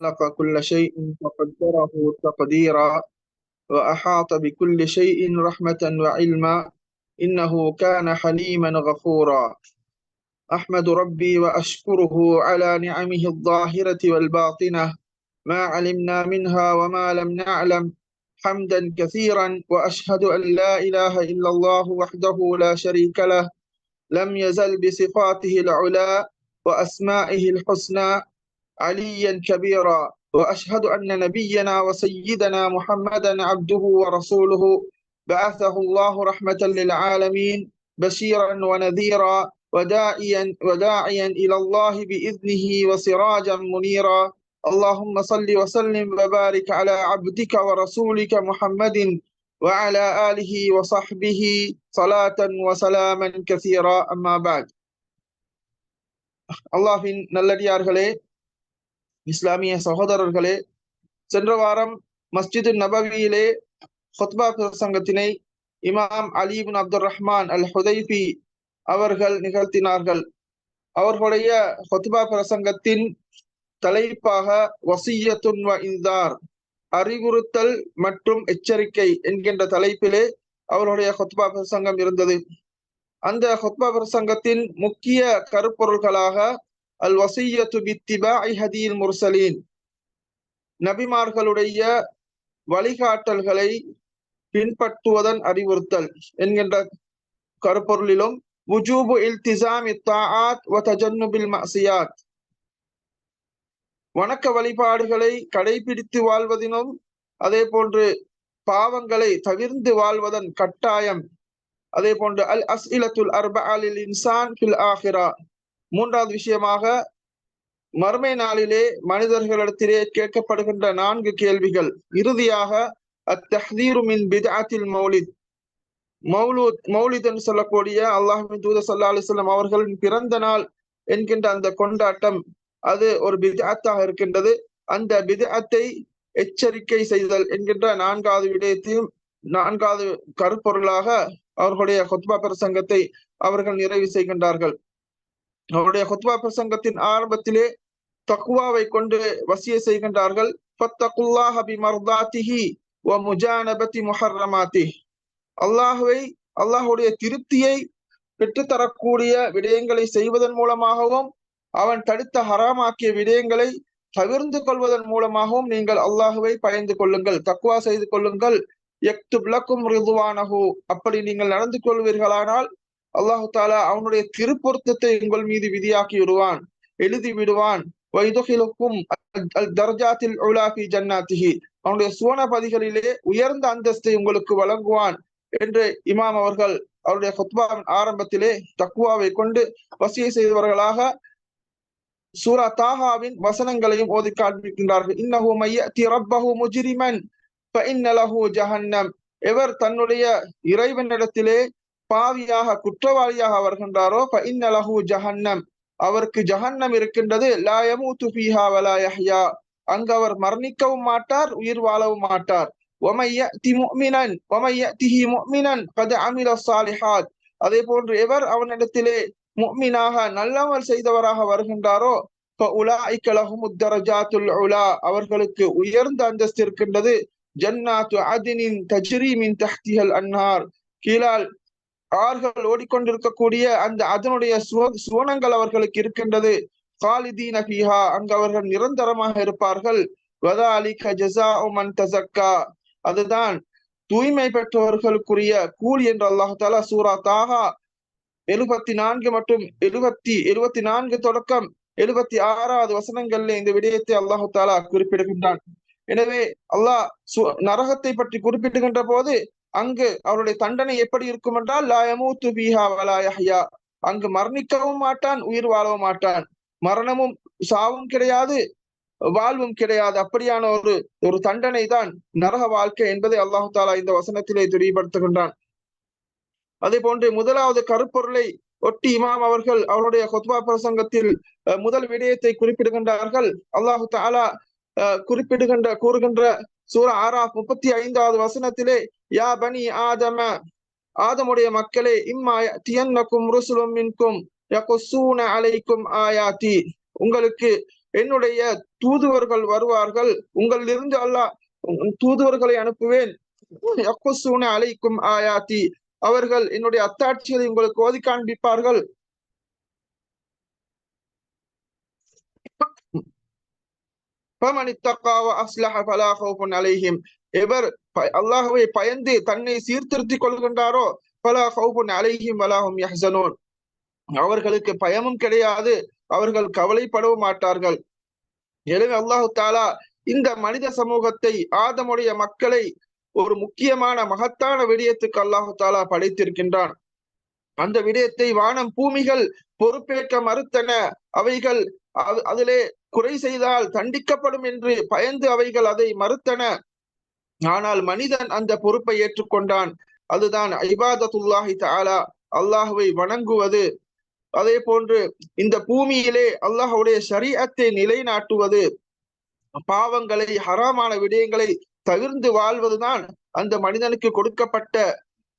خلق كل شيء فقدره تقديرا وأحاط بكل شيء رحمة وعلما إنه كان حليما غفورا. أحمد ربي وأشكره على نعمه الظاهرة والباطنة. ما علمنا منها وما لم نعلم. حمدا كثيرا وأشهد أن لا إله إلا الله وحده لا شريك له. لم يزل بصفاته العلا وأسمائه الحسنى عليا كبيرا وأشهد أن نبينا وسيدنا محمدا عبده ورسوله بعثه الله رحمة للعالمين بشيرا ونذيرا وداعيا وداعيا إلى الله بإذنه وسراجا منيرا اللهم صل وسلم وبارك على عبدك ورسولك محمد وعلى آله وصحبه صلاة وسلاما كثيرا أما بعد அல்லாஹின் நல்லடியார்களே இஸ்லாமிய சகோதரர்களே சென்ற வாரம் மஸ்ஜிது நபவியிலே ஹொத்பா பிரசங்கத்தினை இமாம் அலிபின் அப்துல் ரஹ்மான் அல் ஹுதைபி அவர்கள் நிகழ்த்தினார்கள். அவர்களுடைய ஹொத்பா பிரசங்கத்தின் தலைப்பாக வசியத்துன் வ அறிவுறுத்தல் மற்றும் எச்சரிக்கை என்கின்ற தலைப்பிலே அவருடைய ஹொத்பா பிரசங்கம் இருந்தது. அந்த ஹொத்பா பிரசங்கத்தின் முக்கிய கருப்பொருள்களாக அல் வசையத்து பித்திபா முர்சலீன். நபிமார்களுடைய வழிகாட்டல்களை பின்பற்றுவதன் அறிவுறுத்தல் என்கின்ற கருப்பொருளிலும் வுஜூபு இல்திசாம் இத்தாத் வ தஜன்னுபில் மசியாத் வணக்க வழிபாடுகளை கடைபிடித்து வாழ்வதினும் அதே போன்று பாவங்களை தவிர்ந்து வாழ்வதன் கட்டாயம். அதே போன்று அல் அஸ்இலத்துல் அர்ப அலில் இன்சான் பில் ஆஹிரா. மூன்றாவது விஷயமாக மறுமை நாளிலே மனிதர்களிடத்திலே கேட்கப்படுகின்ற நான்கு கேள்விகள். இறுதியாக அத்தஹீருமின் மௌலித். மௌலூத் மௌலித் என்று சொல்லக்கூடிய அல்லாஹின் தூத சல்லா அலிஸ்லாம் அவர்களின் பிறந்த நாள் என்கின்ற அந்த கொண்டாட்டம் அது ஒரு பிதாத்தாக இருக்கின்றது. அந்த பிதாத்தை எச்சரிக்கை செய்தல் என்கின்ற நான்காவது விடயத்தையும் நான்காவது கருப்பொருளாக அவர்களுடைய கொத்பா பிரசங்கத்தை அவர்கள் நிறைவு செய்கின்றார்கள். அவருடைய ஹுத்வா பிரசங்கத்தின் ஆரம்பத்திலே தக்குவாவை கொண்டு வசிய செய்கின்றார்கள். அல்லாஹுவை அல்லாஹுடைய திருப்தியை பெற்றுத்தரக்கூடிய விடயங்களை செய்வதன் மூலமாகவும் அவன் தடுத்த ஹராமாக்கிய விடயங்களை தவிர்ந்து கொள்வதன் மூலமாகவும் நீங்கள் அல்லாஹுவை பயந்து கொள்ளுங்கள் தக்குவா செய்து கொள்ளுங்கள். எக்து விளக்கும் ரிதுவானஹு. அப்படி நீங்கள் நடந்து கொள்வீர்களானால் அல்லாஹு தாலா அவனுடைய திருப்பொருத்தத்தை உங்கள் மீது விதியாக்கி விடுவான் எழுதி விடுவான். வைதுகிலுக்கும் தர்ஜாத்தில் உலாஃபி ஜன்னாத்திஹி. அவனுடைய சுவனபதிகளிலே உயர்ந்த அந்தஸ்தை உங்களுக்கு வழங்குவான் என்று இமாம் அவர்கள் அவருடைய ஹுத்பாவின் ஆரம்பத்திலே தக்குவாவை கொண்டு வசியை செய்தவர்களாக சூரா தாஹாவின் வசனங்களையும் ஓதி காண்பிக்கின்றார்கள். இன்னஹு மையத்தி ரப்பஹு முஜ்ரிமன் ஃபஇன்னலஹு ஜஹன்னம். எவர் தன்னுடைய இறைவனிடத்திலே பாவியாக குற்றவாளியாக வருகின்றாரோ இன்னலகு ஜஹன்னம் அவருக்கு ஜஹன்னம் இருக்கின்றது. லாயமு துபிஹா வலா அங்கு அவர் மரணிக்கவும் மாட்டார் உயிர் வாழவும் மாட்டார். அதே போன்று எவர் அவனிடத்திலே முக்மினாக நல்லவள் செய்தவராக வருகின்றாரோ அவர்களுக்கு உயர்ந்த அந்தஸ்து இருக்கின்றது. ஜன்னாத்து அதினின் தஜ்ரீமின் தஹ்திஹல் அன்னார் கீழால் ஆறுகள் ஓடிக்கொண்டிருக்கக்கூடிய அந்த அதனுடைய சுவனங்கள் அவர்களுக்கு இருக்கின்றது. காலிதீன ஃபீஹா அங்கு அவர்கள் நிரந்தரமாக இருப்பார்கள். வதாலிக ஜஸாஉ மன் தசக்கா அதுதான் தூய்மை பெற்றவர்களுக்குரிய கூலி என்று அல்லாஹ் தாலா சூரா தாகா எழுபத்தி நான்கு மற்றும் எழுபத்தி எழுபத்தி நான்கு தொடக்கம் எழுபத்தி ஆறாவது வசனங்கள்ல இந்த விடயத்தை அல்லாஹு தாலா குறிப்பிடுகின்றான். எனவே அல்லாஹ் நரகத்தை பற்றி குறிப்பிடுகின்ற போது அங்கு அவருடைய தண்டனை எப்படி இருக்கும் என்றால் லாயமூ துபிஹா வலாயஹ்யா அங்கு மரணிக்கவும் மாட்டான் உயிர் வாழவும் மாட்டான். மரணமும் சாவும் கிடையாது வாழ்வும் கிடையாது. அப்படியான ஒரு ஒரு தண்டனை தான் நரக வாழ்க்கை என்பதை அல்லாஹு தாலா இந்த வசனத்திலே தெரியப்படுத்துகின்றான். அதே போன்று முதலாவது கருப்பொருளை ஒட்டி இமாம் அவர்கள் அவருடைய ஹொத்பா பிரசங்கத்தில் முதல் விடயத்தை குறிப்பிடுகின்றார்கள். அல்லாஹு தாலா குறிப்பிடுகின்ற கூறுகின்ற சூர ஆரா முப்பத்தி ஐந்தாவது வசனத்திலே யா பனி ஆதம ஆதமுடைய மக்களே இம்மா தியன்னக்கும் ருசுலும் மின்கும் யகுசூன அலைக்கும் ஆயாத்தி உங்களுக்கு என்னுடைய தூதுவர்கள் வருவார்கள். உங்களிலிருந்து அல்லாஹ் தூதுவர்களை அனுப்புவேன். யக்குசூன அலைக்கும் ஆயாத்தி அவர்கள் என்னுடைய அத்தாட்சிகளை உங்களுக்கு ஓதி காண்பிப்பார்கள். பமனித்தக்காவ அஸ்லஹ ஃபலா அலைஹிம். எவர் அல்லாஹுவை பயந்து தன்னை சீர்திருத்திக் கொள்கின்றாரோ பலா ஹவுபுன் அலைஹிம் வலாஹும் யஹசனோன். அவர்களுக்கு பயமும் கிடையாது அவர்கள் கவலைப்படவும் மாட்டார்கள். எனவே அல்லாஹு தாலா இந்த மனித சமூகத்தை ஆதமுடைய மக்களை ஒரு முக்கியமான மகத்தான விடயத்துக்கு அல்லாஹு தாலா படைத்திருக்கின்றான். அந்த விடயத்தை வானம் பூமிகள் பொறுப்பேற்க மறுத்தன அவைகள் அதிலே குறை செய்தால் தண்டிக்கப்படும் என்று பயந்து அவைகள் அதை மறுத்தன. ஆனால் மனிதன் அந்த பொறுப்பை ஏற்றுக்கொண்டான். அதுதான் ஐபாதத்துல்லாஹி தாலா அல்லாஹுவை வணங்குவது. அதே போன்று இந்த பூமியிலே அல்லாஹுடைய ஷரீஅத்தை நிலைநாட்டுவது. பாவங்களை ஹராமான விடயங்களை தவிர்ந்து வாழ்வதுதான் அந்த மனிதனுக்கு கொடுக்கப்பட்ட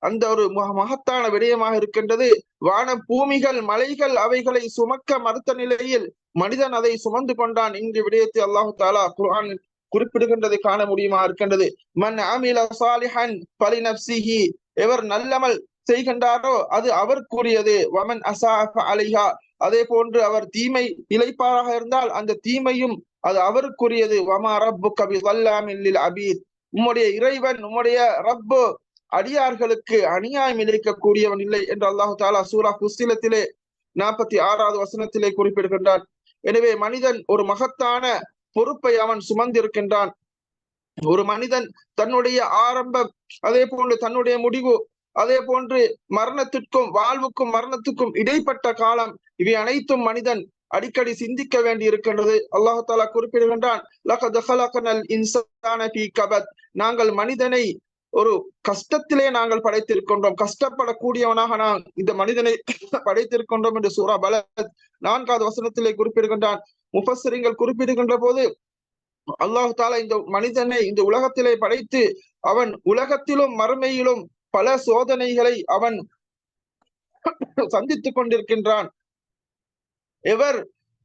அந்த ஒரு மகத்தான விடயமாக இருக்கின்றது. வான பூமிகள் மலைகள் அவைகளை சுமக்க மறுத்த நிலையில் மனிதன் அதை சுமந்து கொண்டான். இந்த விடயத்தை அல்லாஹு தாலா குர்ஆன் குறிப்பிடுகின்றது காண முடியுமா? இருக்கின்றது. மன் அமில சாலிஹன் பலி நப்சிஹி எவர் நல்லமல் செய்கின்றாரோ அது அவர் கூறியது வமன் அசாஃப அலிஹா அதே போன்று அவர் தீமை இழைப்பாராக இருந்தால் அந்த தீமையும் அது அவருக்குரியது. வமா ரப்பு கபி வல்லாமில்லில் அபீத் உம்முடைய இறைவன் உம்முடைய ரப்பு அடியார்களுக்கு அநியாயம் இழைக்கக்கூடியவன் இல்லை என்று அல்லாஹு தாலா சூரா புஸ்திலத்திலே நாற்பத்தி ஆறாவது வசனத்திலே குறிப்பிடுகின்றான். எனவே மனிதன் ஒரு மகத்தான பொறுப்பை அவன் சுமந்திருக்கின்றான். ஒரு மனிதன் தன்னுடைய ஆரம்பம் அதே போன்று தன்னுடைய முடிவு அதே போன்று மரணத்திற்கும் வாழ்வுக்கும் மரணத்துக்கும் இடைப்பட்ட காலம் இவை அனைத்தும் மனிதன் அடிக்கடி சிந்திக்க வேண்டி இருக்கின்றது அல்லாஹு தாலா குறிப்பிடுகின்றான் நாங்கள் மனிதனை ஒரு கஷ்டத்திலே நாங்கள் படைத்திருக்கின்றோம். கஷ்டப்படக்கூடியவனாக நான் இந்த மனிதனை படைத்திருக்கின்றோம் என்று சூரா பலத் நான்காவது வசனத்திலே குறிப்பிடுகின்றான். முஃபஸ்ஸரிங்கள் குறிப்பிடுகின்ற போது அல்லாஹு தாலா இந்த மனிதனை இந்த உலகத்திலே படைத்து அவன் உலகத்திலும் மறுமையிலும் பல சோதனைகளை அவன் சந்தித்துக் கொண்டிருக்கின்றான். எவர்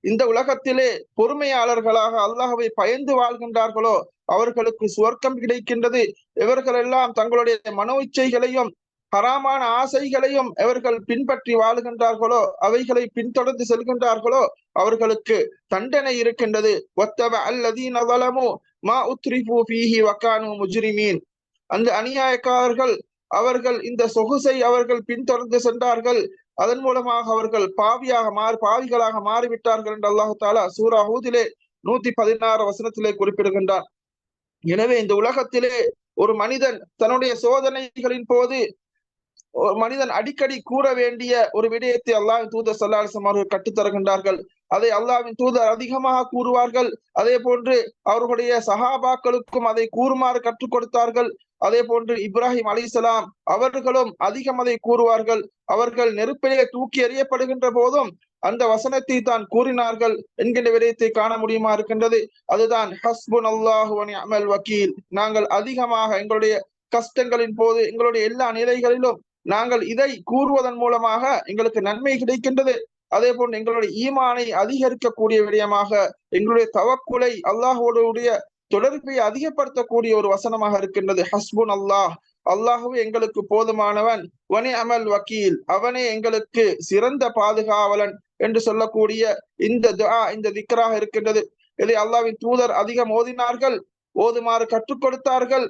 இந்த உலகத்திலே பொறுமையாளர்களாக அல்லாஹவை பயந்து வாழ்கின்றார்களோ அவர்களுக்கு சுவர்க்கம் கிடைக்கின்றது. இவர்களெல்லாம் தங்களுடைய மனோ இச்சைகளையும் ஹராமான ஆசைகளையும் அவர்கள் பின்பற்றி வாழுகின்றார்களோ அவைகளை பின்தொடர்ந்து செல்கின்றார்களோ அவர்களுக்கு தண்டனை இருக்கின்றது. ஒத்தவ அல்லதீன வலமு மா உத்ரிஃபு ஃபீஹி வக்கானு முஜ்ரிமீன். அந்த அநியாயக்காரர்கள் அவர்கள் இந்த சொகுசை அவர்கள் பின்தொடர்ந்து சென்றார்கள். அதன் மூலமாக அவர்கள் பாவியாக மாறி பாவிகளாக மாறிவிட்டார்கள் என்று அல்லாஹு தாலா சூரா ஹூதிலே நூத்தி பதினாறு வசனத்திலே குறிப்பிடுகின்றான். எனவே இந்த உலகத்திலே ஒரு மனிதன் தன்னுடைய சோதனைகளின் போது ஒரு மனிதன் அடிக்கடி கூற வேண்டிய ஒரு விடயத்தை அல்லாவின் தூதர் சல்லாஹம் அவர்கள் கற்றுத்தருகின்றார்கள் அதை அல்லாவின் தூதர் அதிகமாக கூறுவார்கள். அதே போன்று அவர்களுடைய சஹாபாக்களுக்கும் அதை கூறுமாறு கற்றுக் கொடுத்தார்கள். அதே போன்று இப்ராஹிம் அலிசலாம் அவர்களும் அதிகம் அதை கூறுவார்கள். அவர்கள் நெருப்பிலே தூக்கி எறியப்படுகின்ற போதும் அந்த வசனத்தை தான் கூறினார்கள் என்கின்ற விடயத்தை காண முடியுமா இருக்கின்றது. அதுதான் ஹஸ்புன் அல்லாஹு அமல் வக்கீல். நாங்கள் அதிகமாக எங்களுடைய கஷ்டங்களின் போது எங்களுடைய எல்லா நிலைகளிலும் நாங்கள் இதை கூறுவதன் மூலமாக எங்களுக்கு நன்மை கிடைக்கின்றது. அதே போன்று எங்களுடைய ஈமானை அதிகரிக்கக்கூடிய விடயமாக எங்களுடைய தவக்குலை அல்லாஹோடைய தொடர்பை அதிகப்படுத்தக்கூடிய ஒரு வசனமாக இருக்கின்றது. ஹஸ்புன் அல்லாஹ் அல்லாஹுவே எங்களுக்கு போதுமானவன். வனி அமல் வக்கீல். அவனே எங்களுக்கு சிறந்த பாதுகாவலன் என்று சொல்லக்கூடிய இந்த துஆ இந்த திக்கராக இருக்கின்றது. இதை அல்லாவின் தூதர் அதிகம் ஓதினார்கள். ஓதுமாறு கற்றுக் கொடுத்தார்கள்.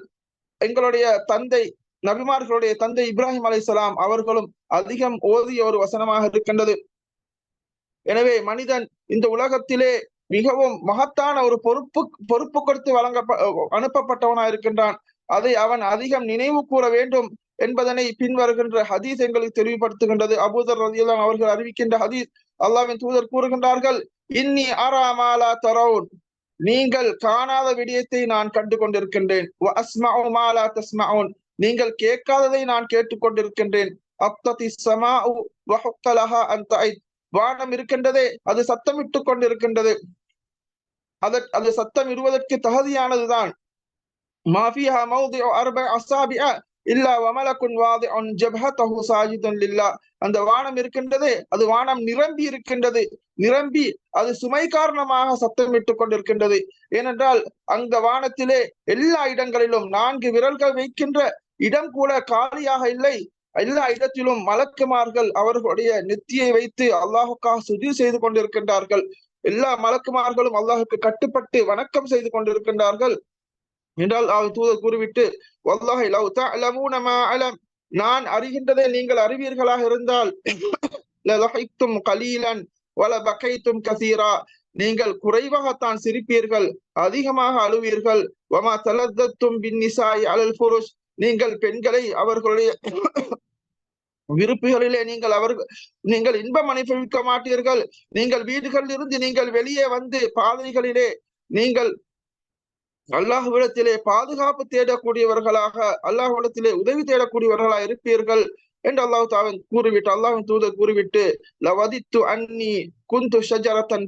எங்களுடைய தந்தை நபிமார்களுடைய தந்தை இப்ராஹிம் அலைசலாம் அவர்களும் அதிகம் ஓதிய ஒரு வசனமாக இருக்கின்றது. எனவே மனிதன் இந்த உலகத்திலே மிகவும் மகத்தான ஒரு பொறுப்பு பொறுப்பு கொடுத்து வழங்க அனுப்பப்பட்டவனாக இருக்கின்றான். அதை அவன் அதிகம் நினைவு கூற வேண்டும் என்பதனை பின்வருகின்ற ஹதீஸ் எங்களுக்கு தெளிவுபடுத்துகின்றது. அபூதர் ரதியுல்லான் அவர்கள் அறிவிக்கின்ற ஹதீஸ் அல்லாவின் தூதர் கூறுகின்றார்கள் இன்னி ஆராமாலா தரவுன். நீங்கள் காணாத விடயத்தை நான் கண்டு கொண்டிருக்கின்றேன் நீங்கள் கேட்காததை நான் கேட்டுக்கொண்டிருக்கின்றேன். சமா அந்த வானம் இருக்கின்றதே அது சத்தமிட்டு கொண்டிருக்கின்றது. அத அது சத்தம் இடுவதற்கு தகுதியானதுதான் மாஃபியா மௌதி அர்ப அசாபியா இல்லா வமலக்குன் வாதி அன் ஜபஹதஹு சாஜிதன் லில்லா. அந்த வானம் இருக்கின்றது அது வானம் நிரம்பி இருக்கின்றது. நிரம்பி அது சுமை காரணமாக சத்தமிட்டு கொண்டிருக்கின்றது. ஏனென்றால் அந்த வானத்திலே எல்லா இடங்களிலும் நான்கு விரல்கள் வைக்கின்ற இடம் கூட காலியாக இல்லை. எல்லா இடத்திலும் மலக்குமார்கள் அவர்களுடைய நெத்தியை வைத்து அல்லாஹுக்காக சுதி செய்து கொண்டிருக்கின்றார்கள். எல்லா மலக்குமார்களும் அல்லாஹுக்கு கட்டுப்பட்டு வணக்கம் செய்து கொண்டிருக்கின்றார்கள். என்றால் அவர் தூதர் கூறிவிட்டு வல்லாஹி லவ் தஅலமூன மா அலம். நான் அறிகின்றதை நீங்கள் அறிவீர்களாக இருந்தால் லலஹிக்தும் கலீலன் வல பகைத்தும் கசீரா. நீங்கள் குறைவாகத்தான் சிரிப்பீர்கள் அதிகமாக அழுவீர்கள். வமா தலத்தத்தும் பின்னிசாய் அலல் புருஷ் நீங்கள் பெண்களை அவர்களுடைய விருப்புகளிலே நீங்கள் அவர்கள் நீங்கள் இன்பம் அனுபவிக்க மாட்டீர்கள். நீங்கள் வீடுகளில் இருந்து நீங்கள் வெளியே வந்து பாதைகளிலே நீங்கள் அல்லாஹுவிடத்திலே பாதுகாப்பு தேடக்கூடியவர்களாக அல்லாஹுவிடத்திலே உதவி தேடக்கூடியவர்களா இருப்பீர்கள் என்று அல்லாஹு தாவன் கூறிவிட்டு அல்லாஹின் தூதர் கூறிவிட்டு லவதித்து அன்னி குந்து ஷஜரத்தன்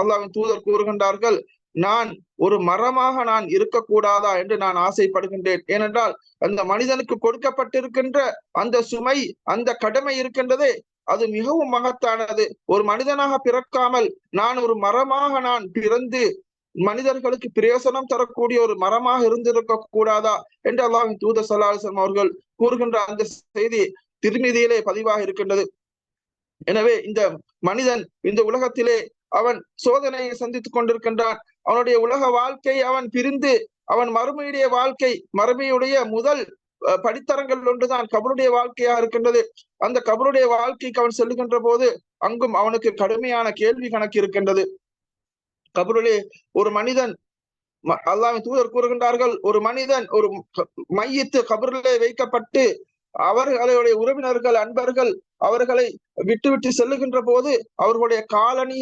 அல்லாஹின் தூதர் கூறுகின்றார்கள் நான் ஒரு மரமாக நான் இருக்கக்கூடாதா? என்று நான் ஆசைப்படுகின்றேன். ஏனென்றால் அந்த மனிதனுக்கு கொடுக்கப்பட்டிருக்கின்ற அந்த சுமை அந்த கடமை இருக்கின்றதே அது மிகவும் மகத்தானது. ஒரு மனிதனாக பிறக்காமல் நான் ஒரு மரமாக நான் பிறந்து மனிதர்களுக்கு பிரயோசனம் தரக்கூடிய ஒரு மரமாக இருந்திருக்க கூடாதா? என்று அல்லாஹின் தூத சல்லாஹம் அவர்கள் கூறுகின்ற அந்த செய்தி திருமதியிலே பதிவாக இருக்கின்றது. எனவே இந்த மனிதன் இந்த உலகத்திலே அவன் சோதனையை சந்தித்துக் கொண்டிருக்கின்றான். அவனுடைய உலக வாழ்க்கை அவன் பிரிந்து அவன் மறுமையுடைய வாழ்க்கை மறுமையுடைய முதல் படித்தரங்கள் ஒன்றுதான் கபருடைய வாழ்க்கையா இருக்கின்றது. அந்த கபருடைய வாழ்க்கைக்கு அவன் செல்லுகின்ற போது அங்கும் அவனுக்கு கடுமையான கேள்வி கணக்கு இருக்கின்றது. கபருளே ஒரு மனிதன் அல்லாவின் தூதர் கூறுகின்றார்கள் ஒரு மனிதன் ஒரு மையத்து கபருளே வைக்கப்பட்டு அவர்களுடைய உறவினர்கள் அன்பர்கள் அவர்களை விட்டு விட்டு செல்லுகின்ற போது அவர்களுடைய காலனி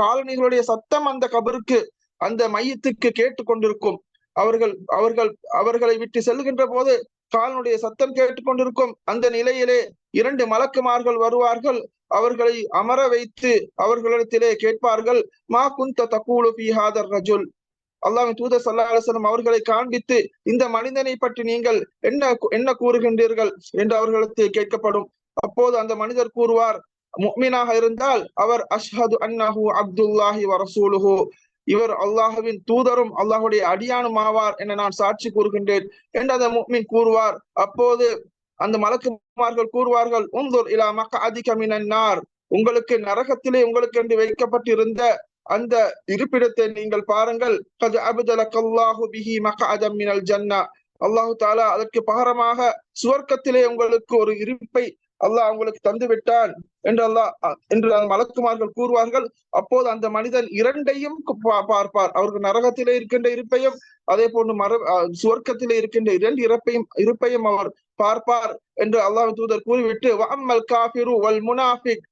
காலனிகளுடைய சத்தம் அந்த கபருக்கு அந்த மையத்துக்கு கேட்டு கொண்டிருக்கும். அவர்கள் அவர்கள் அவர்களை விட்டு செல்லுகின்ற போது காலனுடைய சத்தம் கேட்டுக்கொண்டிருக்கும் அந்த நிலையிலே இரண்டு மலக்குமார்கள் வருவார்கள். அவர்களை அமர வைத்து அவர்களிடத்திலே கேட்பார்கள் மா குந்த தக்கூலு பிஹாதர் ரஜுல்? அல்லாவின் தூதர் சல்லா அலுவலம் அவர்களை காண்பித்து இந்த மனிதனை பற்றி நீங்கள் என்ன என்ன கூறுகின்றீர்கள்? என்று அவர்களுக்கு கேட்கப்படும். அப்போது அந்த மனிதர் கூறுவார் முக்மீனாக இருந்தால் அவர் அஷ்ஹது அன்னஹு அப்துல்லாஹி வரசூலுஹு இவர் அல்லாஹுவின் தூதரும் அல்லாஹுடைய அடியானும் ஆவார் என நான் சாட்சி கூறுகின்றேன் என்று அந்த முக்மின் கூறுவார். அப்போது அந்த மலக்குமார்கள் கூறுவார்கள் உந்தூர் இலா மக்க அதிகமினார் உங்களுக்கு நரகத்திலே உங்களுக்கு என்று வைக்கப்பட்டிருந்த அந்த இருப்பிடத்தை நீங்கள் பாருங்கள். கது அபுதலக்கல்லாஹு பிஹி மக ஜன்னா. அல்லாஹு தாலா அதற்கு பகரமாக சுவர்க்கத்திலே உங்களுக்கு ஒரு இருப்பை அல்லாஹ் உங்களுக்கு தந்து விட்டான் என்று அல்லாஹ் என்று மலக்குமார்கள் கூறுவார்கள் அப்போது அந்த மனிதன் இரண்டையும் பார்ப்பார். அவருக்கு நரகத்திலே இருக்கின்ற இருப்பையும் அதே போன்று மர சுவர்க்கத்திலே இருக்கின்ற இரண்டு இறப்பையும் இருப்பையும் அவர் பார்ப்பார் என்று அல்லாஹ் தூதர் கூறிவிட்டு வம்மல் காபிரு வல் முனாஃபிக்.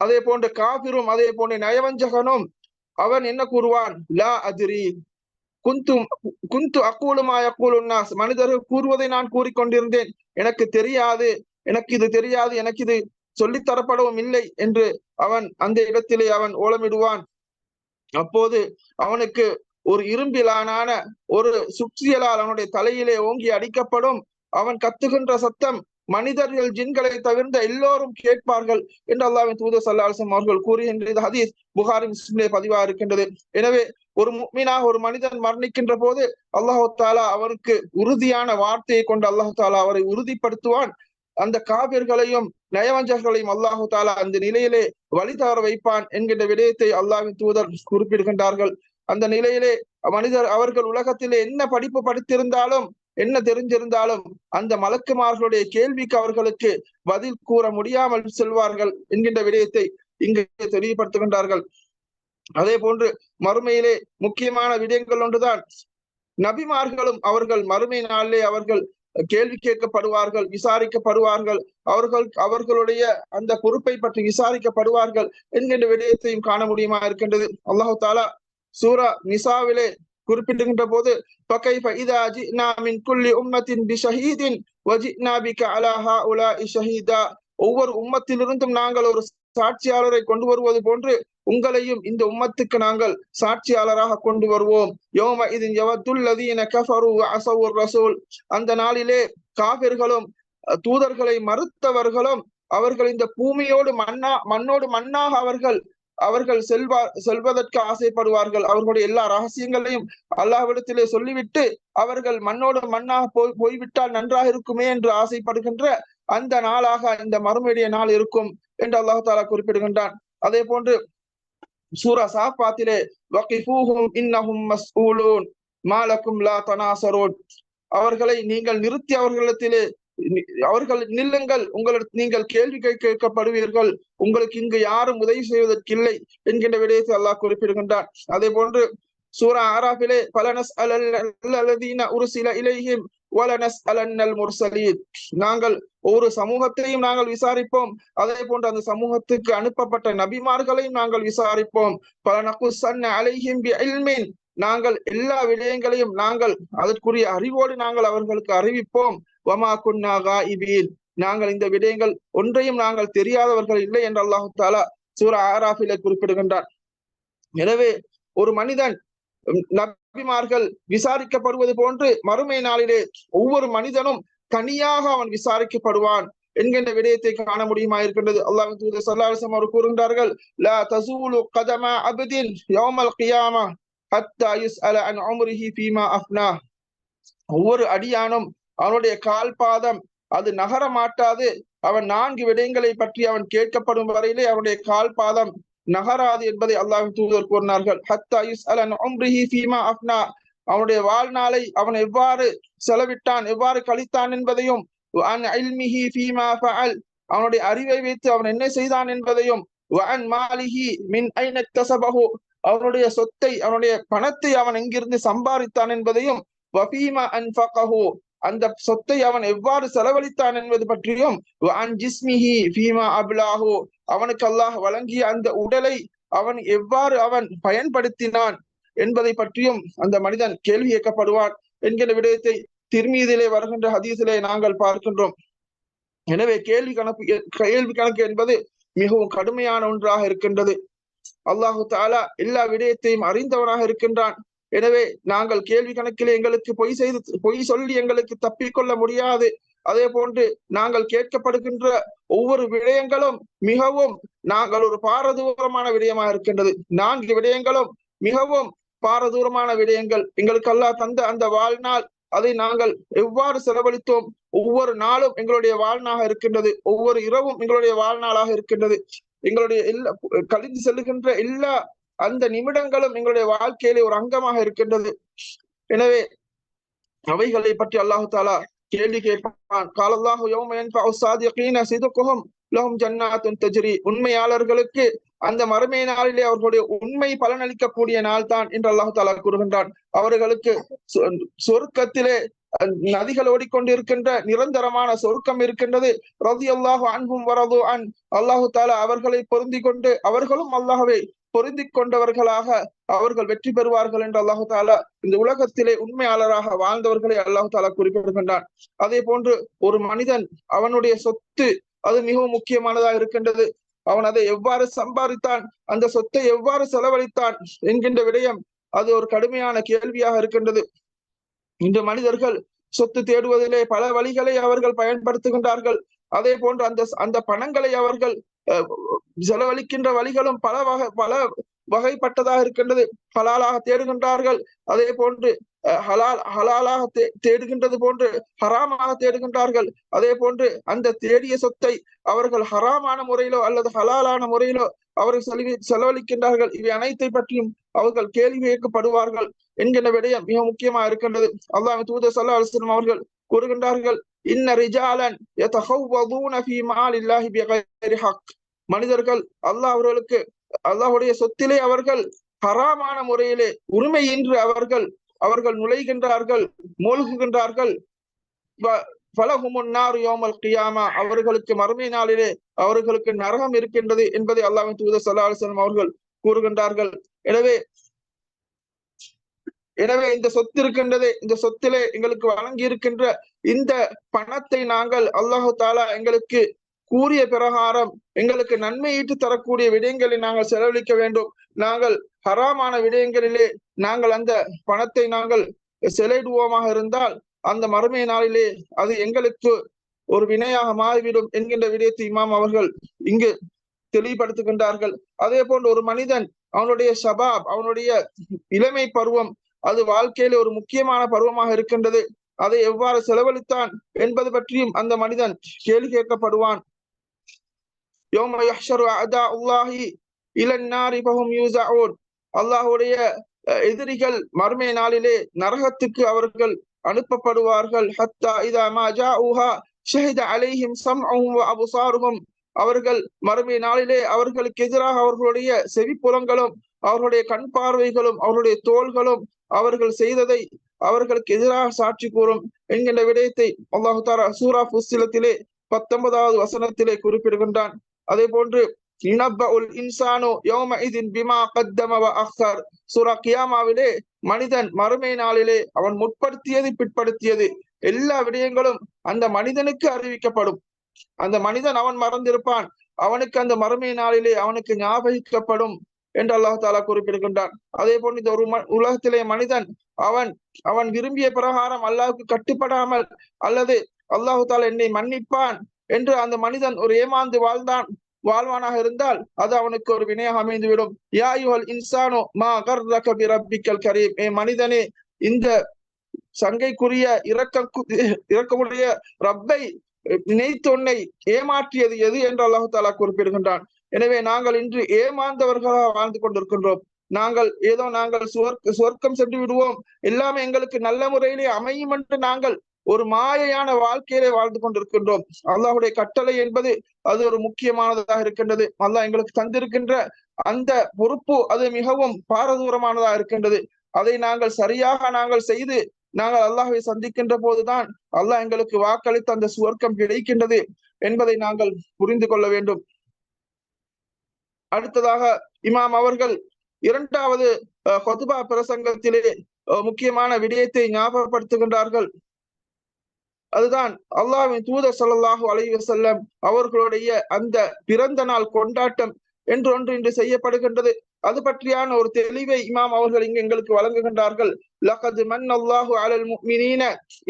அதே போன்று காபிரும் அதே போன்ற நயவஞ்சகனும் அவன் என்ன கூறுவான்? லா அதிரி. குந்து குந்து அக்கூலுமாய அக்கூலுன்னாஸ் மனிதர்கள் கூறுவதை நான் கூறிக்கொண்டிருந்தேன். எனக்கு தெரியாது எனக்கு இது தெரியாது எனக்கு இது சொல்லித்தரப்படவும் இல்லை என்று அவன் அந்த இடத்திலே அவன் ஓலமிடுவான். அப்போது அவனுக்கு ஒரு இரும்பிலான ஒரு சுற்றியலால் அவனுடைய தலையிலே ஓங்கி அடிக்கப்படும். அவன் கத்துகின்ற சத்தம் மனிதர்கள் ஜின்களை தவிர்ந்த எல்லோரும் கேட்பார்கள் என்று அல்லாவின் தூதர் சல்லாசம் அவர்கள் கூறுகின்றது ஹதீஸ் புகாரி பதிவா இருக்கின்றது. எனவே ஒரு மீனாக ஒரு மனிதன் மரணிக்கின்ற போது அல்லாஹு தாலா அவருக்கு உறுதியான வார்த்தையை கொண்டு அல்லாஹு தாலா அவரை உறுதிப்படுத்துவான். அந்த காவிர்களையும் நயவஞ்சர்களையும் அல்லாஹு தாலா அந்த நிலையிலே வழி தவற வைப்பான் என்கின்ற விடயத்தை அல்லாவின் தூதர் குறிப்பிடுகின்றார்கள். அந்த நிலையிலே மனிதர் அவர்கள் உலகத்திலே என்ன படிப்பு படித்திருந்தாலும் என்ன தெரிஞ்சிருந்தாலும் அந்த மலக்குமார்களுடைய கேள்விக்கு அவர்களுக்கு பதில் கூற முடியாமல் செல்வார்கள் என்கின்ற விடயத்தை இங்கு தெளிவுபடுத்துகின்றார்கள் அதே போன்று மறுமையிலே முக்கியமான விடயங்கள் ஒன்றுதான். நபிமார்களும் அவர்கள் மறுமை நாளிலே அவர்கள் கேள்வி கேட்கப்படுவார்கள் விசாரிக்கப்படுவார்கள். அவர்கள் அவர்களுடைய அந்த பொறுப்பை பற்றி விசாரிக்கப்படுவார்கள் என்கின்ற விடயத்தையும் காண முடியுமா இருக்கின்றது. அல்லாஹு தாலா சூரா நிசாவிலே குறிப்பிடுகின்ற போது பகைப இதா ஜினா மின் குல்லி உம்மத்தின் பி ஷஹீதின் வஜினா பிக அலாஹா உலா இஷஹீதா ஒவ்வொரு உம்மத்திலிருந்தும் நாங்கள் ஒரு சாட்சியாளரை கொண்டு வருவது போன்று உங்களையும் இந்த உம்மத்துக்கு நாங்கள் சாட்சியாளராக கொண்டு வருவோம். யோம இது எவத்துல்லதீன கஃபரு அசவுர் ரசூல் அந்த நாளிலே காபிர்களும் தூதர்களை மறுத்தவர்களும் அவர்கள் இந்த பூமியோடு மண்ணா மண்ணோடு மண்ணாக அவர்கள் அவர்கள் செல்வா செல்வதற்கு ஆசைப்படுவார்கள். அவர்களுடைய எல்லா ரகசியங்களையும் அல்லாஹ்விடத்திலே சொல்லிவிட்டு அவர்கள் மண்ணோடு மண்ணாக போய் போய்விட்டால் நன்றாக இருக்குமே என்று ஆசைப்படுகின்ற அந்த நாளாக இந்த மறுமையுடைய நாள் இருக்கும் என்று அல்லாஹு தாலா குறிப்பிடுகின்றான். அதே போன்று சூரா சாப்பாத்திலே வகிஃபூஹும் இன்னஹும் மஸ்ஊலூன் மாலக்கும் லா தனாசரோன். அவர்களை நீங்கள் நிறுத்தி அவர்களிடத்திலே அவர்கள் நில்லுங்கள் உங்களுக்கு நீங்கள் கேள்வி கேட்கப்படுவீர்கள் உங்களுக்கு இங்கு யாரும் உதவி செய்வதற்கில்லை என்கின்ற விடயத்தை அல்லாஹ் குறிப்பிடுகின்றான். அதே போன்று சூரா ஆராஃபிலே பலனஸ் அலல்லதீன உருசில இலைஹிம் வலனஸ் நாங்கள் ஒவ்வொரு சமூகத்தையும் நாங்கள் விசாரிப்போம். அதே போன்று அந்த சமூகத்துக்கு அனுப்பப்பட்ட நபிமார்களையும் நாங்கள் விசாரிப்போம். பல நகுசன்ன அலைஹிம் பி நாங்கள் எல்லா விடயங்களையும் நாங்கள் அதற்குரிய அறிவோடு நாங்கள் அவர்களுக்கு அறிவிப்போம். வமா குன்னாகா இபீன் நாங்கள் இந்த விடயங்கள் ஒன்றையும் நாங்கள் தெரியாதவர்கள் இல்லை என்று அல்லாஹு தாலா சூரா ஆராஃபில குறிப்பிடுகின்றார் எனவே ஒரு மனிதன் நபிமார்கள் விசாரிக்கப்படுவது போன்று மறுமை நாளிலே ஒவ்வொரு மனிதனும் தனியாக அவன் விசாரிக்கப்படுவான் என்கின்ற விடயத்தை காண முடியுமா இருக்கின்றது அல்லாஹ் தூதர் சல்லாசம் அவர் கூறுகின்றார்கள் லா தசூலு கதம அபதின் யௌமல் கியாமா ஹத்தா யுஸ்அல அன் உம்ரிஹி ஃபீமா அஃப்னா. ஒவ்வொரு அடியானும் அவனுடைய கால் பாதம் அது நகர மாட்டாது. அவன் நான்கு விடயங்களை பற்றி அவன் கேட்கப்படும் வரையிலே அவனுடைய கால் பாதம் நகராது என்பதை அல்லாஹ் தூதர் கூறினார்கள். ஹத்தா யுஸ்அல உம்ரிஹி ஃபீமா அவனுடைய வாழ்நாளை அவன் எவ்வாறு செலவிட்டான் எவ்வாறு கழித்தான் என்பதையும் அவனுடைய அறிவை வைத்து அவன் என்ன செய்தான் என்பதையும் மாலிஹி மின் அவனுடைய சொத்தை அவனுடைய பணத்தை அவன் எங்கிருந்து சம்பாதித்தான் என்பதையும் வஃபீமா அந்த சொத்தை அவன் எவ்வாறு செலவழித்தான் என்பது பற்றியும் ஃபீமா அவனுக்கு அல்லாஹ் வழங்கிய அந்த உடலை அவன் எவ்வாறு அவன் பயன்படுத்தினான் என்பதை பற்றியும் அந்த மனிதன் கேள்வி கேட்கப்படுவான் என்கிற விடயத்தை திருமீதிலே வருகின்ற ஹதீஸிலே நாங்கள் பார்க்கின்றோம். எனவே கேள்வி கணக்கு கேள்வி கணக்கு என்பது மிகவும் கடுமையான ஒன்றாக இருக்கின்றது. அல்லாஹு தாலா எல்லா விடயத்தையும் அறிந்தவனாக இருக்கின்றான். எனவே நாங்கள் கேள்வி கணக்கில் எங்களுக்கு பொய் செய்து பொய் சொல்லி எங்களுக்கு தப்பிக்கொள்ள முடியாது. அதே போன்று நாங்கள் கேட்கப்படுகின்ற ஒவ்வொரு விடயங்களும் மிகவும் நாங்கள் ஒரு பாரதூரமான விடயமாக இருக்கின்றது. நான்கு விடயங்களும் மிகவும் பாரதூரமான விடயங்கள். எங்களுக்கு அல்லா தந்த அந்த வாழ்நாள் அதை நாங்கள் எவ்வாறு செலவழித்தோம்? ஒவ்வொரு நாளும் எங்களுடைய வாழ்நாளாக இருக்கின்றது. ஒவ்வொரு இரவும் எங்களுடைய வாழ்நாளாக இருக்கின்றது. எங்களுடைய எல்லா கழிந்து செல்லுகின்ற எல்லா அந்த நிமிடங்களும் எங்களுடைய வாழ்க்கையிலே ஒரு அங்கமாக இருக்கின்றது. எனவே அவைகளை பற்றி அல்லாஹு தாலா கேள்வி கேட்பான். காலல்லாஹு யௌமயன் சாதியகீன சிதுக்குஹும் ஜன்னாத்துன் தஜ்ரி. உண்மையாளர்களுக்கு அந்த மறுமை நாளிலே அவர்களுடைய உண்மை பலனளிக்கக்கூடிய நாள் தான் என்று அல்லாஹு தாலா கூறுகின்றான். அவர்களுக்கு சொர்க்கத்திலே நதிகள் ஓடிக்கொண்டிருக்கின்ற நிரந்தரமான சொர்க்கம் இருக்கின்றது. ரதி அல்லாஹு அன்பும் வரது அன். அல்லாஹு தாலா அவர்களை பொருந்தி கொண்டு அவர்களும் அல்லாஹவை பொருந்தி கொண்டவர்களாக அவர்கள் வெற்றி பெறுவார்கள் என்று அல்லாஹு தாலா இந்த உலகத்திலே உண்மையாளராக வாழ்ந்தவர்களை அல்லாஹு தாலா குறிப்பிடுகின்றான். அதே போன்று ஒரு மனிதன் அவனுடைய சொத்து அது மிகவும் முக்கியமானதாக இருக்கின்றது. அவன் அதை எவ்வாறு சம்பாதித்தான் அந்த சொத்தை எவ்வாறு செலவழித்தான் என்கின்ற விடயம் அது ஒரு கடுமையான கேள்வியாக இருக்கின்றது. இன்று மனிதர்கள் சொத்து தேடுவதிலே பல வழிகளை அவர்கள் பயன்படுத்துகின்றார்கள். அதே போன்று அந்த அந்த பணங்களை அவர்கள் செலவழிக்கின்ற வழிகளும் பல வகை பல வகைப்பட்டதாக இருக்கின்றது. ஹலாலாக தேடுகின்றார்கள் அதே போன்று ஹலால் ஹலாலாக தே தேடுகின்றது போன்று ஹராமாக தேடுகின்றார்கள். அதே போன்று அந்த தேடிய சொத்தை அவர்கள் ஹராமான முறையிலோ அல்லது ஹலாலான முறையிலோ அவர்கள் செலவி செலவழிக்கின்றார்கள். இவை அனைத்தை பற்றியும் அவர்கள் கேள்வி கேட்கப்படுவார்கள் என்கின்ற விடயம் மிக முக்கியமாக இருக்கின்றது. அல்லாஹ் தூதர் சல்லா அலுவலம் அவர்கள் கூறுகின்றார்கள் இன்ன ரிஜாலன் மனிதர்கள் அல்லாஹ் அவர்களுக்கு அல்லாஹுடைய சொத்திலே அவர்கள் ஹராமான முறையிலே உரிமையின்றி அவர்கள் அவர்கள் நுழைகின்றார்கள் மூழ்குகின்றார்கள். பலகுமுன்னார் யோமல் கியாமா. அவர்களுக்கு மறுமை நாளிலே அவர்களுக்கு நரகம் இருக்கின்றது என்பதை அல்லாஹின் தூதர் சல்லா அலுவலம் அவர்கள் கூறுகின்றார்கள். எனவே எனவே இந்த சொத்து இருக்கின்றது இந்த சொத்திலே எங்களுக்கு வழங்கி இருக்கின்ற இந்த பணத்தை நாங்கள் அல்லாஹு தாலா எங்களுக்கு கூறிய பிரகாரம் எங்களுக்கு நன்மை ஈட்டு தரக்கூடிய விடயங்களை நாங்கள் செலவழிக்க வேண்டும். நாங்கள் ஹராமான விடயங்களிலே நாங்கள் அந்த பணத்தை நாங்கள் செலவிடுவோமாக இருந்தால் அந்த மறுமை நாளிலே அது எங்களுக்கு ஒரு வினையாக மாறிவிடும் என்கின்ற விடயத்தை இமாம் அவர்கள் இங்கு தெளிவுபடுத்துகின்றார்கள். அதே போன்று ஒரு மனிதன் அவனுடைய சபாப் அவனுடைய இளமை பருவம் அது வாழ்க்கையில ஒரு முக்கியமான பருவமாக இருக்கின்றது. அதை எவ்வாறு செலவழித்தான் என்பது பற்றியும் அந்த மனிதன் கேள்வி கேட்கப்படுவான். அல்லாஹுடைய எதிரிகள் மறுமை நாளிலே நரகத்துக்கு அவர்கள் அனுப்பப்படுவார்கள். ஹத்தா இதா மா ஜாஊஹா ஷஹித அலைஹிம் அவர்கள் மறுமை நாளிலே அவர்களுக்கு எதிராக அவர்களுடைய செவிப்புலங்களும் அவர்களுடைய கண் பார்வைகளும் அவருடைய தோள்களும் அவர்கள் செய்ததை அவர்களுக்கு எதிராக சாட்சி கூறும் என்கின்ற விடயத்தை அல்லாஹு தாரா சூரா புஸ்திலத்திலே பத்தொன்பதாவது வசனத்திலே குறிப்பிடுகின்றான். அதே போன்று கியாமாவிலே மனிதன் மறுமை நாளிலே அவன் முற்படுத்தியது பிற்படுத்தியது. எல்லா விடயங்களும் அந்த மனிதனுக்கு அறிவிக்கப்படும். அந்த மனிதன் அவன் மறந்திருப்பான். அவனுக்கு அந்த மறுமை நாளிலே அவனுக்கு ஞாபகிக்கப்படும். என்று அல்லாஹு தாலா குறிப்பிடுகின்றான். அதே போன்று இந்த ஒரு உலகத்திலே மனிதன் அவன் அவன் விரும்பிய பிரகாரம் அல்லாஹுக்கு கட்டுப்படாமல் அல்லது அல்லாஹு தாலா என்னை மன்னிப்பான் என்று அந்த மனிதன் ஒரு ஏமாந்து வாழ்ந்தான் வாழ்வானாக இருந்தால் அது அவனுக்கு ஒரு வினையாக அமைந்துவிடும். யாயுகள் இன்சானோ மா கர்ரக ரப்பிக்கல் கரீம். ஏ மனிதனே இந்த சங்கைக்குரிய இரக்கம் இரக்கமுடைய ரப்பை நினைத்தொன்னை ஏமாற்றியது எது என்று அல்லாஹு தாலா குறிப்பிடுகின்றான். எனவே நாங்கள் இன்று ஏமாந்தவர்களாக வாழ்ந்து கொண்டிருக்கின்றோம். நாங்கள் ஏதோ நாங்கள் சுவர்க்க சுவர்க்கம் சென்று விடுவோம். எல்லாமே எங்களுக்கு நல்ல முறையிலே அமையும் என்று நாங்கள் ஒரு மாயையான வாழ்க்கையிலே வாழ்ந்து கொண்டிருக்கின்றோம். அல்லாஹுடைய கட்டளை என்பது அது ஒரு முக்கியமானதாக இருக்கின்றது. அல்லாஹ் எங்களுக்கு தந்திருக்கின்ற அந்த பொறுப்பு அது மிகவும் பாரதூரமானதாக இருக்கின்றது. அதை நாங்கள் சரியாக நாங்கள் செய்து நாங்கள் அல்லாஹை சந்திக்கின்ற போதுதான் அல்லாஹ் எங்களுக்கு வாக்களித்த அந்த சுவர்க்கம் கிடைக்கின்றது என்பதை நாங்கள் புரிந்து கொள்ள வேண்டும். அடுத்ததாக இமாம் அவர்கள் இரண்டாவது கொத்துபா பிரசங்கத்திலே முக்கியமான விடயத்தை ஞாபகப்படுத்துகின்றார்கள். அதுதான் அல்லாவின் தூதர் சல்லாஹூ அலைவசல்லம் அவர்களுடைய அந்த பிறந்த நாள் கொண்டாட்டம் என்று ஒன்று இன்று செய்யப்படுகின்றது. அது பற்றியான ஒரு தெளிவை இமாம் அவர்கள் இங்கு எங்களுக்கு வழங்குகின்றார்கள். லகது மன் அல்லாஹு அலல் முஃமினீன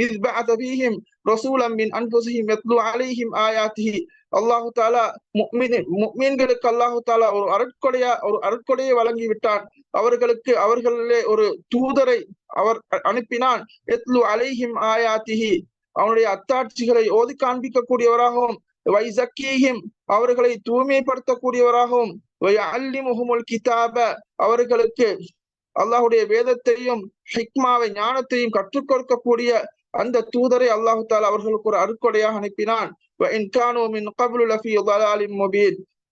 இஸ் பஅத ஃபீஹிம் ரசூலம் மின் அன்ஃபுஸிஹிம் யத்லு அலைஹிம் ஆயாத்திஹி. அல்லாஹு தாலா முக்மீன்களுக்கு அல்லாஹு தாலா ஒரு அருட்கொடையா ஒரு அருட்கொடையை வழங்கி விட்டான் அவர்களுக்கு அவர்களிலே ஒரு தூதரை அவர் அனுப்பினான். எத்லு அலைஹிம் ஆயாத்திஹி. அவனுடைய அத்தாட்சிகளை ஓதி காண்பிக்கக்கூடியவராகவும் வைசக்கீஹிம் அவர்களை தூய்மைப்படுத்தக்கூடியவராகவும் அல்லிமுகமுல் கிதாப அவர்களுக்கு அல்லாஹுடைய வேதத்தையும் ஹிக்மாவை ஞானத்தையும் கற்றுக் கொடுக்கக்கூடிய அந்த தூதரை அல்லாஹு தாலா அவர்களுக்கு ஒரு அருக்கொடையாக அனுப்பினான்.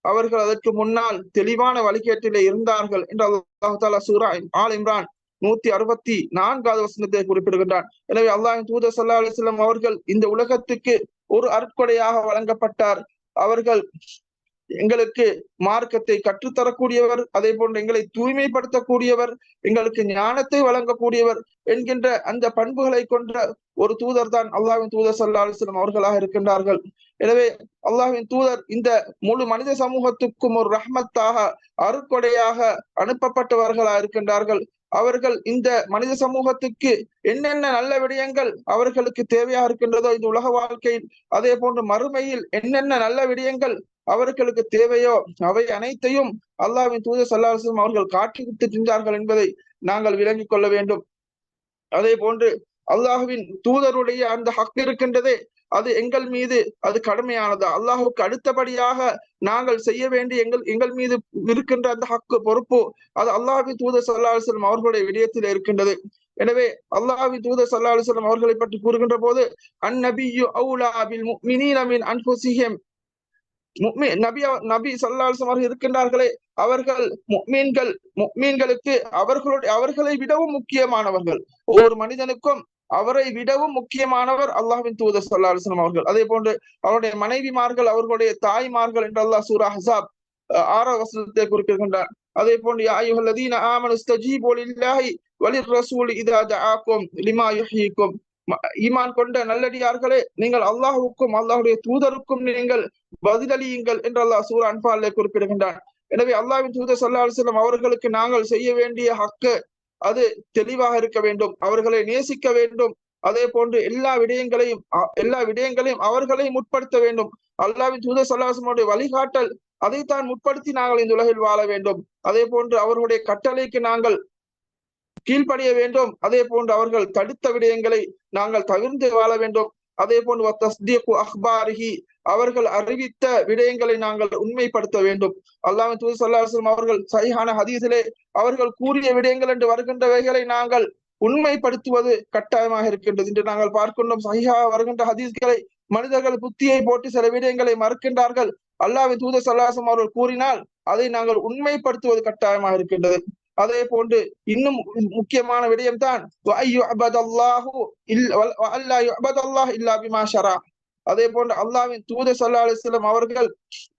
அவர்கள் அதற்கு முன்னால் தெளிவான வழிகேட்டிலே இருந்தார்கள் என்று அல்லாஹு தாலா சூரா ஆல் இம்ரான் நூத்தி அறுபத்தி நான்காவது வசனத்தை குறிப்பிடுகின்றான். எனவே அல்லாஹின் தூதர் சல்லா அலிஸ்லாம் அவர்கள் இந்த உலகத்துக்கு ஒரு அற்கொடையாக வழங்கப்பட்டார். அவர்கள் எங்களுக்கு மார்க்கத்தை கற்றுத்தரக்கூடியவர் அதே போன்று எங்களை தூய்மைப்படுத்தக்கூடியவர் எங்களுக்கு ஞானத்தை வழங்கக்கூடியவர் என்கின்ற அந்த பண்புகளை கொண்ட ஒரு தூதர் தான் அல்லாவின் தூதர் சல்லா அலிஸ்லம் அவர்களாக இருக்கின்றார்கள். எனவே அல்லாஹின் தூதர் இந்த முழு மனித சமூகத்துக்கும் ஒரு ரஹ்மத்தாக அருக்கொடையாக அனுப்பப்பட்டவர்களாக இருக்கின்றார்கள். அவர்கள் இந்த மனித சமூகத்துக்கு என்னென்ன நல்ல விடயங்கள் அவர்களுக்கு தேவையாக இருக்கின்றதோ இந்த உலக வாழ்க்கையில் அதே போன்று மறுமையில் என்னென்ன நல்ல விடயங்கள் அவர்களுக்கு தேவையோ அவை அனைத்தையும் அல்லாவின் தூதர் சல்லாஹம் அவர்கள் காட்டிவிட்டு சென்றார்கள் என்பதை நாங்கள் விளங்கிக் கொள்ள வேண்டும். அதே போன்று அல்லாஹுவின் தூதருடைய அந்த ஹக் இருக்கின்றதே அது எங்கள் மீது அது கடமையானது. அல்லாஹுக்கு அடுத்தபடியாக நாங்கள் செய்ய வேண்டிய எங்கள் எங்கள் மீது இருக்கின்ற அந்த ஹக்கு பொறுப்பு அது அல்லாஹி தூதர் சல்லா அலுவலம் அவர்களுடைய விடயத்தில் இருக்கின்றது. எனவே அல்லாஹி தூதர் சல்லா அலுவலம் அவர்களை பற்றி கூறுகின்ற போது அந்நபியு அவுலாபில் மினீனமின் அன்புசிஹம் நபி நபி சல்லாசம் அவர்கள் இருக்கின்றார்களே அவர்கள் மீன்கள் மீன்களுக்கு அவர்களுடைய அவர்களை விடவும் முக்கியமானவர்கள். ஒவ்வொரு மனிதனுக்கும் அவரை விடவும் முக்கியமானவர் அல்லாஹின் தூதர் சல்லா அலுவலம் அவர்கள். அதே போன்று அவருடைய மனைவிமார்கள் அவர்களுடைய தாய்மார்கள் என்று அல்லாஹ் சூரா ஹசாப் ஆறாம் வசனத்தை குறிப்பிடுகின்றார். அதே போன்று ஆயுஹல்லதீன ஆமனு ஸ்தஜீபு லில்லாஹி வலிர் ரசூல் இதா ஜாக்கும் லிமா யுஹ்யீக்கும் ஈமான் கொண்ட நல்லடியார்களே நீங்கள் அல்லாஹுக்கும் அல்லாஹுடைய தூதருக்கும் நீங்கள் பதிலளியுங்கள் என்று அல்லாஹ் சூரா அன்பாலே குறிப்பிடுகின்றான். எனவே அல்லாவின் தூதர் சல்லா அலுவலம் அவர்களுக்கு நாங்கள் செய்ய வேண்டிய ஹக்கு அது தெளிவாக இருக்க வேண்டும். அவர்களை நேசிக்க வேண்டும். அதே போன்று எல்லா விடயங்களையும் எல்லா விடயங்களையும் அவர்களை முற்படுத்த வேண்டும். அல்லாவின் தூத சல்லாசனுடைய வழிகாட்டல் அதைத்தான் முற்படுத்தி நாங்கள் இந்த உலகில் வாழ வேண்டும். அதே போன்று அவர்களுடைய கட்டளைக்கு நாங்கள் கீழ்ப்படிய வேண்டும். அதே போன்று அவர்கள் தடுத்த விடயங்களை நாங்கள் தவிர்த்து வாழ வேண்டும். அதே போன்று அஹ்பாரிஹி அவர்கள் அறிவித்த விடயங்களை நாங்கள் உண்மைப்படுத்த வேண்டும். அல்லாஹ் தூது சல்லாஹம் அவர்கள் சரியான ஹதீஸிலே அவர்கள் கூறிய விடயங்கள் என்று வருகின்றவைகளை நாங்கள் உண்மைப்படுத்துவது கட்டாயமாக இருக்கின்றது. என்று நாங்கள் பார்க்கின்றோம் சஹிஹா வருகின்ற ஹதீஸ்களை மனிதர்கள் புத்தியை போட்டு சில விடயங்களை மறுக்கின்றார்கள். அல்லாவின் தூத சல்லாசம் அவர்கள் கூறினால் அதை நாங்கள் உண்மைப்படுத்துவது கட்டாயமாக இருக்கின்றது. அதே போன்று இன்னும் முக்கியமான விடயம் தான் அதே போன்று அல்லாவின் தூத சல்லா அலிஸ்லாம் அவர்கள்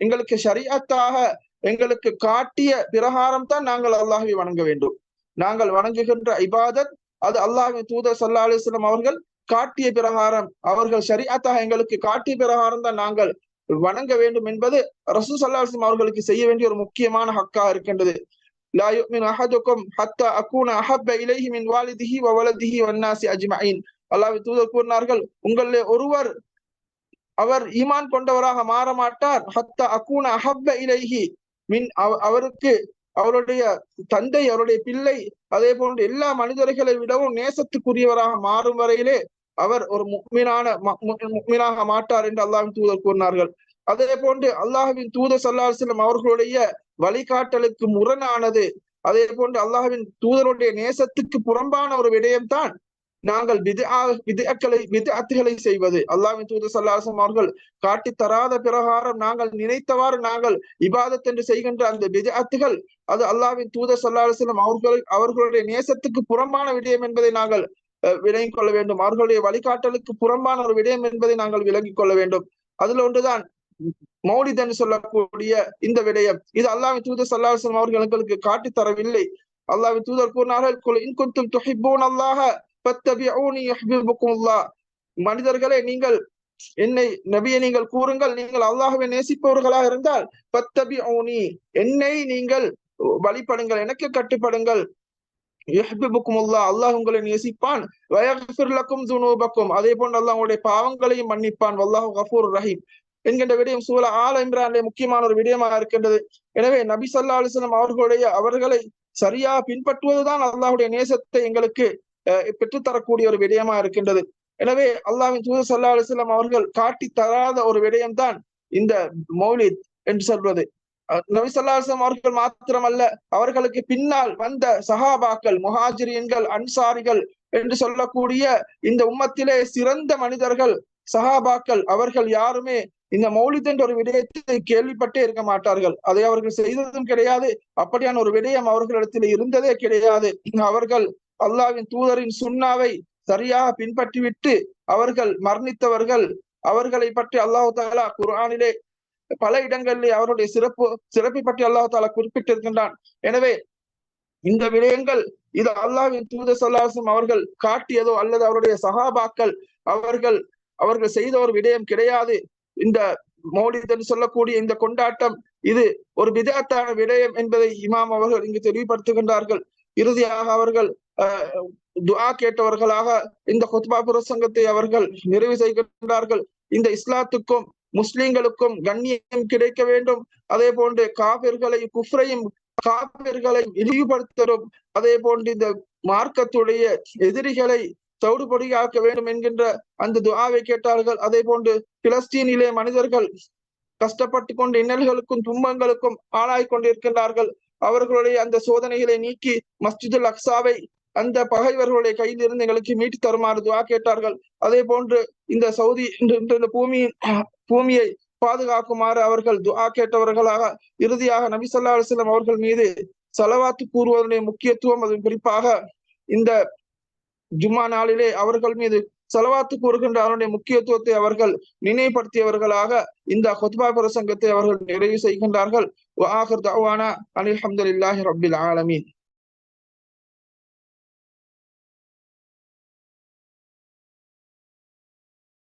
எங்களுக்கு ஷரியத்தாக எங்களுக்கு காட்டிய பிரகாரம் தான் நாங்கள் அல்லாஹை வணங்க வேண்டும். நாங்கள் வணங்குகின்ற இபாதத் அது அல்லாஹின் தூதர் சல்லா அலிஸ்லாம் அவர்கள் காட்டிய பிரகாரம் அவர்கள் ஷரியத்தாக எங்களுக்கு காட்டிய பிரகாரம் தான் நாங்கள் வணங்க வேண்டும் என்பது ரசூ சல்லாஹம் அவர்களுக்கு செய்ய வேண்டிய ஒரு முக்கியமான ஹக்கா இருக்கின்றது. லா யுமின் அஹதுக்கும் ஹத்தா அக்கூன அஹப்ப இலைஹி மின் வாலிதிஹி வவலதிஹி வன்னாசி அஜ்மஈன் அல்லாஹ் தூதர் கூறினார்கள் உங்களிலே ஒருவர் அவர் ஈமான் கொண்டவராக மாற மாட்டார். ஹத்த அக்கூன அஹப்ப இலைஹி மின் அவருக்கு அவருடைய தந்தை அவருடைய பிள்ளை அதே போன்று எல்லா மனிதர்களை விடவும் நேசத்துக்குரியவராக மாறும் வரையிலே அவர் ஒரு முக்மீனான முக்மீனாக மாட்டார் என்று அல்லாஹின் தூதர் கூறினார்கள். அதே போன்று அல்லாஹுவின் தூதர் சல்லாஹ் அவர்களுடைய வழிகாட்டலுக்கு முரணானது. அதே போன்று அல்லாஹின் தூதருடைய நேசத்துக்கு புறம்பான ஒரு விடயம்தான் நாங்கள் விதக்களை விதத்துகளை செய்வது. அல்லாவின் தூது சல்லாசம் அவர்கள் காட்டி தராத பிரகாரம் நாங்கள் நினைத்தவாறு நாங்கள் இபாதத் என்று செய்கின்ற அந்த விதத்துகள் அது அல்லாவின் தூதர் சல்லாஹம் அவர்கள் அவர்களுடைய நேசத்துக்கு புறம்பான விடயம் என்பதை நாங்கள் விளங்கிக் கொள்ள வேண்டும். அவர்களுடைய வழிகாட்டலுக்கு புறம்பான ஒரு விடயம் என்பதை நாங்கள் விளங்கிக் கொள்ள வேண்டும். அதுல ஒன்றுதான் மௌலித் என்று சொல்லக்கூடிய இந்த விடயம். இது அல்லாவின் தூதர் சல்லாஹம் அவர்கள் எங்களுக்கு காட்டி தரவில்லை. அல்லாவின் தூதர் கூறினார்கள் அல்லாஹ மனிதர்களே நீங்கள் என்னை நபியை நீங்கள் கூறுங்கள் நீங்கள் அல்லாஹுவை நேசிப்பவர்களாக இருந்தால் பத்தபி ஓனி என்னை நீங்கள் வழிபடுங்கள் எனக்கு கட்டுப்படுங்கள். அல்லாஹ் உங்களை நேசிப்பான். துனூபக்கும். அதே போன்று அல்லாஹ் உங்களுடைய பாவங்களையும் மன்னிப்பான். வல்லாஹு கஃபூர் ரஹீம். என்கின்ற விடயம் சூழ ஆல் இம்ரான்ல முக்கியமான ஒரு விடயமாக இருக்கின்றது. எனவே நபி சல்லா அலிஸ்லாம் அவர்களுடைய அவர்களை சரியா பின்பற்றுவதுதான் அல்லாஹுடைய நேசத்தை எங்களுக்கு பெற்றுத்தரக்கூடிய ஒரு விடயமா இருக்கின்றது. எனவே அல்லாவின் தூது சல்லா அலிஸ்லாம் அவர்கள் காட்டி தராத ஒரு விடயம்தான் இந்த மௌலித் என்று சொல்வது. நபி சல்லாஹம் அவர்கள் மாத்திரமல்ல அவர்களுக்கு பின்னால் வந்த சஹாபாக்கள் முஹாஜிரியன்கள் அன்சாரிகள் என்று சொல்லக்கூடிய இந்த உம்மத்திலே சிறந்த மனிதர்கள் சஹாபாக்கள் அவர்கள் யாருமே இந்த மௌலித் என்ற ஒரு விடயத்தை கேள்விப்பட்டே இருக்க மாட்டார்கள். அதை அவர்கள் செய்ததும் கிடையாது. அப்படியான ஒரு விடயம் அவர்களிடத்தில் இருந்ததே கிடையாது. அவர்கள் அல்லாவின் தூதரின் சுண்ணாவை சரியாக பின்பற்றிவிட்டு அவர்கள் மரணித்தவர்கள். அவர்களை பற்றி அல்லாஹு தாலா குரானிலே பல இடங்களிலே அவருடைய சிறப்பு சிறப்பை பற்றி அல்லாஹு தாலா குறிப்பிட்டிருக்கின்றான். எனவே இந்த விடயங்கள் இது அல்லாவின் தூத சொல்லாசம் அவர்கள் காட்டியதோ அல்லது அவருடைய சகாபாக்கள் அவர்கள் அவர்கள் செய்த ஒரு விடயம் கிடையாது. இந்த மௌலிதன் சொல்லக்கூடிய இந்த கொண்டாட்டம் இது ஒரு விதத்தான விடயம் என்பதை இமாம் அவர்கள் இங்கு தெளிவுபடுத்துகின்றார்கள். இறுதியாக அவர்கள் துஆ கேட்டவர்களாக இந்த ஹுத்பா பிரசங்கத்தை அவர்கள் நிறைவு செய்கின்றார்கள். இந்த இஸ்லாத்துக்கும் முஸ்லிம்களுக்கும் கண்ணியம் கிடைக்க வேண்டும். அதே போன்று காபிர்களை குஃப்ரையும் காபிர்களை இழிவுபடுத்தரும். அதே போன்று இந்த மார்க்கத்துடைய எதிரிகளை தவிடுபொடியாக்க வேண்டும் என்கின்ற அந்த துஆவை கேட்டார்கள். அதே போன்று பிலஸ்தீனிலே மனிதர்கள் கஷ்டப்பட்டு கொண்டு இன்னல்களுக்கும் துன்பங்களுக்கும் ஆளாய் கொண்டிருக்கின்றார்கள். அவர்களுடைய அந்த சோதனைகளை நீக்கி மஸ்ஜிதுல் அக்சாவை அந்த பகைவர்களுடைய கையில் இருந்து எங்களுக்கு மீட்டு தருமாறு துவா கேட்டார்கள். அதே போன்று இந்த சவுதி இந்த பூமியின் பூமியை பாதுகாக்குமாறு அவர்கள் துவா கேட்டவர்களாக இறுதியாக நபி சொல்லா அலுவலம் அவர்கள் மீது செலவாத்து கூறுவதனுடைய முக்கியத்துவம் அது குறிப்பாக இந்த ஜும்மா நாளிலே அவர்கள் மீது செலவாத்து கூறுகின்ற அவருடைய முக்கியத்துவத்தை அவர்கள் நினைவுபடுத்தியவர்களாக இந்த ஹொத்பா பிரசங்கத்தை அவர்கள் நிறைவு செய்கின்றார்கள். அனில் அஹமதுல்லாஹி ரபில் ஆலமீன்.